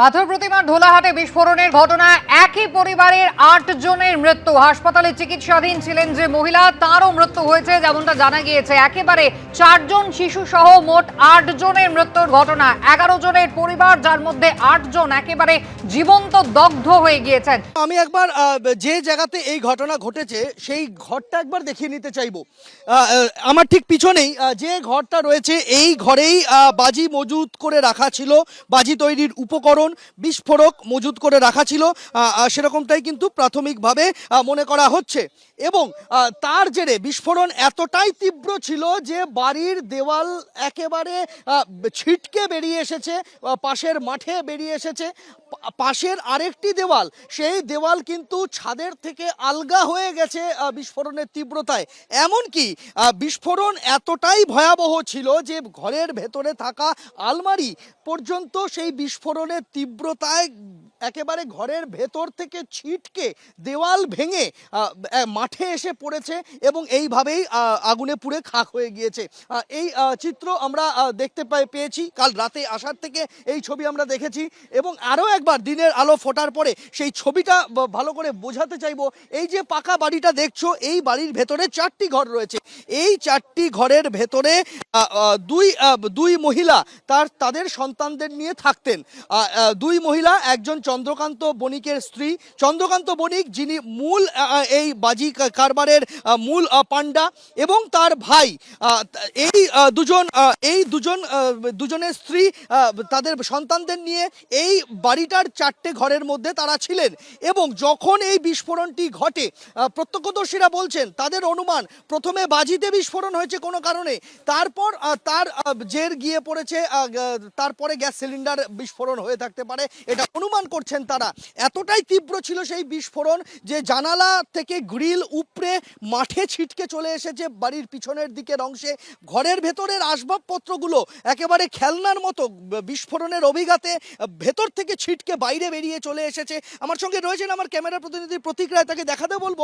পাথর প্রতিমার ধোলাহাটে বিস্ফোরণের ঘটনায় একই পরিবারের আট জনের মৃত্যু। হাসপাতালে চিকিৎসাধীন ছিলেন যে মহিলা, তারও মৃত্যু হয়েছে যেমনটা জানা গিয়েছে। একেবারে চারজন শিশু সহ মোট আট জনের মৃত্যুর ঘটনা। এগারো জনের পরিবার, যার মধ্যে আট জন একেবারে জীবন্ত দগ্ধ হয়ে গিয়েছেন। আমি একবার যে জায়গাতে এই ঘটনা ঘটেছে, সেই ঘরটা একবার দেখিয়ে নিতে চাইব। আমার ঠিক পিছনেই যে ঘরটা রয়েছে, এই ঘরেই বাজি মজুত করে রাখা ছিল। বাজি তৈরির উপকরণ বিস্ফোরক মজুত করে রাখা ছিল সেরকমটাই কিন্তু প্রাথমিকভাবে মনে করা হচ্ছে। এবং তার জেরে বিস্ফোরণ এতটাই তীব্র ছিল যে বাড়ির দেওয়াল একেবারে ছিটকে বেরিয়ে এসেছে পাশের মাঠে বেরিয়ে এসেছে। পাশের আরেকটি দেওয়াল, সেই দেওয়াল কিন্তু ছাদের থেকে আলগা হয়ে গেছে বিস্ফোরণের তীব্রতায়। এমনকি বিস্ফোরণ এতটাই ভয়াবহ ছিল যে ঘরের ভেতরে থাকা আলমারি পর্যন্ত সেই বিস্ফোরণের তীব্রতায় একেবারে ঘরের ভেতর থেকে ছিটকে দেওয়াল ভেঙে মাঠে এসে পড়েছে এবং এইভাবেই আগুনে পুড়ে খাক হয়ে গিয়েছে। এই চিত্র আমরা দেখতে পাই- পেয়েছি। কাল রাতে আসার থেকে এই ছবি আমরা দেখেছি এবং আরও একবার দিনের আলো ফোটার পরে সেই ছবিটা ভালো করে বোঝাতে চাইব। এই যে পাকা বাড়িটা দেখছ, এই বাড়ির ভেতরে চারটি ঘর রয়েছে। এই চারটি ঘরের ভেতরে দুই দুই মহিলা তার, তাদের সন্তানদের নিয়ে থাকতেন। দুই মহিলা, একজন চন্দ্রকান্ত বণিকের স্ত্রী। চন্দ্রকান্ত বণিক, যিনি মূল এই বাজি কারবারের মূল পাণ্ডা এবং তার ভাই এই দুজন এই দুজন দুজনের স্ত্রী তাদের সন্তানদের নিয়ে এই বাড়িটার চারটে ঘরের মধ্যে তারা ছিলেন এবং যখন এই বিস্ফোরণটি ঘটে প্রত্যক্ষদর্শীরা বলছেন, তাদের অনুমান, প্রথমে বাজিতে বিস্ফোরণ হয়েছে কোনো কারণে, তারপর তার জের গিয়ে পড়েছে তারপরে গ্যাস সিলিন্ডার বিস্ফোরণ হয়ে থাকতে পারে, এটা অনুমান করছেন তারা। এতটাই তীব্র ছিল সেই বিস্ফোরণ যে জানালা থেকে গ্রিল উপড়ে মাঠে ছিটকে চলে এসেছে বাড়ির পিছনের দিকের অংশে। ঘরের ভেতরের আসবাবপত্রগুলো একেবারে খেলনার মতো বিস্ফোরণের অভিঘাতে ভেতর থেকে ছিটকে বাইরে বেরিয়ে চলে এসেছে। আমার সঙ্গে রয়েছেন আমার ক্যামেরা প্রতিনিধি প্রতীক রায়, তাকে দেখাতে বলব।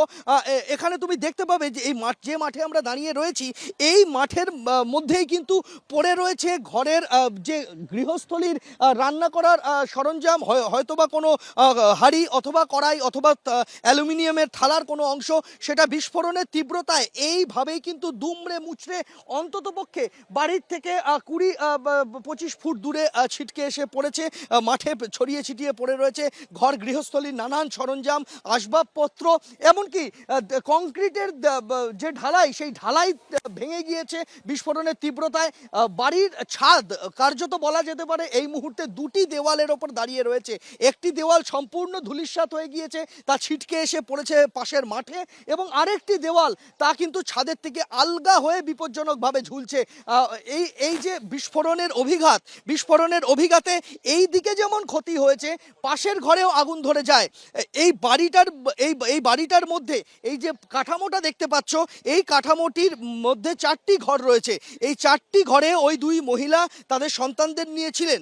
এখানে তুমি দেখতে পাবে যে এই মাঠ, যে মাঠে আমরা দাঁড়িয়ে রয়েছি, এই মাঠের মধ্যেই কিন্তু পড়ে রয়েছে ঘরের যে গৃহস্থলীর রান্না করার সরঞ্জাম, হয়- হয়তোবা কোনো হাঁড়ি অথবা কড়াই অথবা অ্যালুমিনিয়ামের থালার কোনো অংশ, সেটা বিস্ফোরণের তীব্রতায়। এইভাবেই কিন্তু দুমড়ে মুচড়ে অন্তত পক্ষে বাড়ির থেকে কুড়ি পঁচিশ ফুট দূরে ছিটকে এসে পড়েছে মাঠে ছড়িয়ে ছিটিয়ে পড়ে রয়েছে ঘর গৃহস্থলীর নানান সরঞ্জাম, আসবাবপত্র, এমনকি কংক্রিটের যে ঢালাই, সেই ঢালাই ভেঙে গিয়েছে বিস্ফোরণের তীব্রতায়। বাড়ির ছাদ, কার্যত বলা যেতে পারে, এই মুহূর্তে দুটি দেওয়ালের ওপর দাঁড়িয়ে রয়েছে। একটি দেওয়াল সম্পূর্ণ ধূলিসাৎ হয়ে গিয়েছে, তা ছিটকে এসে পড়েছে পাশের মাঠে এবং আরেকটি দেওয়াল তা কিন্তু ছাদের থেকে আলগা হয়ে বিপজ্জনকভাবে ঝুলছে। এই এই যে বিস্ফোরণের অভিঘাত, বিস্ফোরণের অভিঘাতে এই দিকে যেমন ক্ষতি হয়েছে, পাশের ঘরেও আগুন ধরে যায়। এই বাড়িটার, এই এই বাড়িটার মধ্যে এই যে কাঠামোটা দেখতে পাচ্ছ, এই কাঠামোটির মধ্যে চারটি ঘর রয়েছে। এই চারটি ঘরে ওই দুই মহিলা তাদের সন্তানদের নিয়েছিলেন।